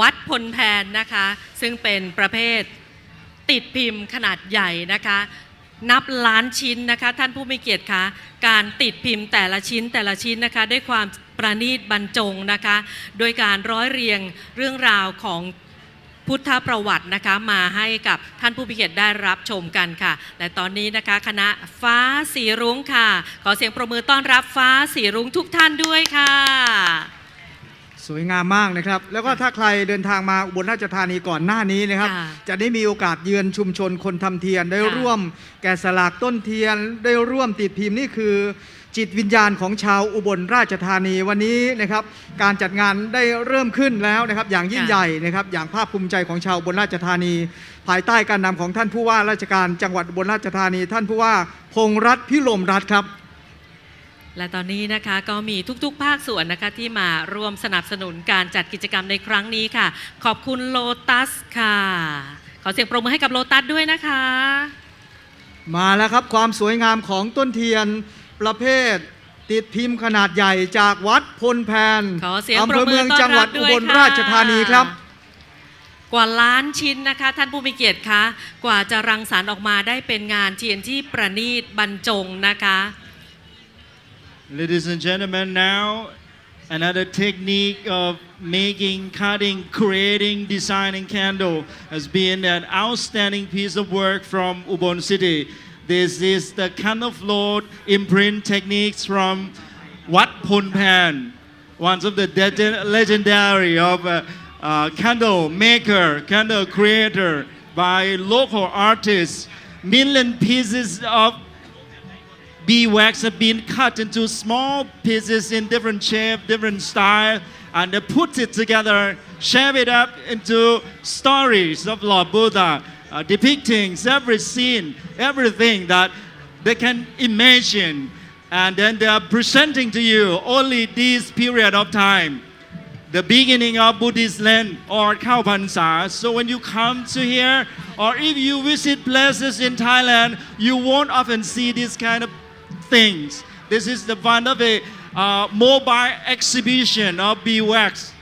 วัดพลแพนนะคะ ซึ่งเป็นประเภทติดพิมพ์ขนาดใหญ่นะคะ นับล้านชิ้นนะคะ ท่านผู้มีเกียรติคะการติดพิมพ์แต่ละชิ้นแต่ละชิ้นนะคะ ด้วยความประณีตบรรจงนะคะ โดยการร้อยเรียงเรื่องราวของพุทธประวัตินะคะมาให้กับท่านผู้มีเกียรติได้รับชมกันค่ะ และตอนนี้นะคะคณะฟ้าสีรุ้งค่ะ ขอเสียงประมือต้อนรับฟ้าสีรุ้งทุกท่านด้วยค่ะ สวยงามมากนะครับ แล้วก็ถ้าใครเดินทางมาอุบลราชธานีก่อนหน้านี้นะครับ ค่ะจะได้มีโอกาสเยือนชุมชนคนทำเทียน ได้ค่ะร่วมแกะสลักต้นเทียน ได้ร่วมติดพิมพ์นี่คือ จิตวิญญาณของชาวอุบลราชธานีวันนี้นะครับ การจัดงานได้เริ่มขึ้นแล้วนะครับ อย่างยิ่งใหญ่นะครับ อย่างภาคภูมิใจของชาวอุบลราชธานี ภายใต้การนำของท่านผู้ว่าราชการจังหวัดอุบลราชธานี ท่านผู้ว่าพงษ์รัตน์พิลมรัตน์ครับ และตอนนี้นะคะก็มีทุกๆ ภาคส่วนนะคะที่มาร่วมสนับสนุนการจัดกิจกรรมในครั้งนี้ค่ะ ขอบคุณโลตัสค่ะ ขอเสียงปรบมือให้กับโลตัสด้วยนะคะ มาแล้วครับความสวยงามของต้นเทียนประเภท ติดพิมพ์ขนาดใหญ่จากวัดพลแพนขอเสียงอำปเภรอบมืเมือองต้อนจังหวัรัดบอุด้วยบลค่ะราชธานีครับกว่าล้านชิ้นนะคะ ท่านผู้มีเกียรติคะกว่าจะรังสรรค์ออกมาได้เป็นงานเทียนที่ประณีตบรรจงนะคะ Ladies and gentlemen, now another technique of making, cutting, creating, designing candle has been an outstanding piece of work from Ubon City. This is the candle float imprint techniques from Wat Phon Pan, one of the de- legendary of uh, uh, candle maker, candle creator by local artists. Million pieces of beeswax have been cut into small pieces in different shape, different style, and they put it together, shape it up into stories of Lord Buddha, uh, depicting every scene, everything that they can imagine, and then they are presenting to you only this period of time the beginning of Buddhist land or Khao. So when you come to here, or if you visit places in Thailand, you won't often see this kind of things. This is the one of a uh, mobile exhibition of beeswax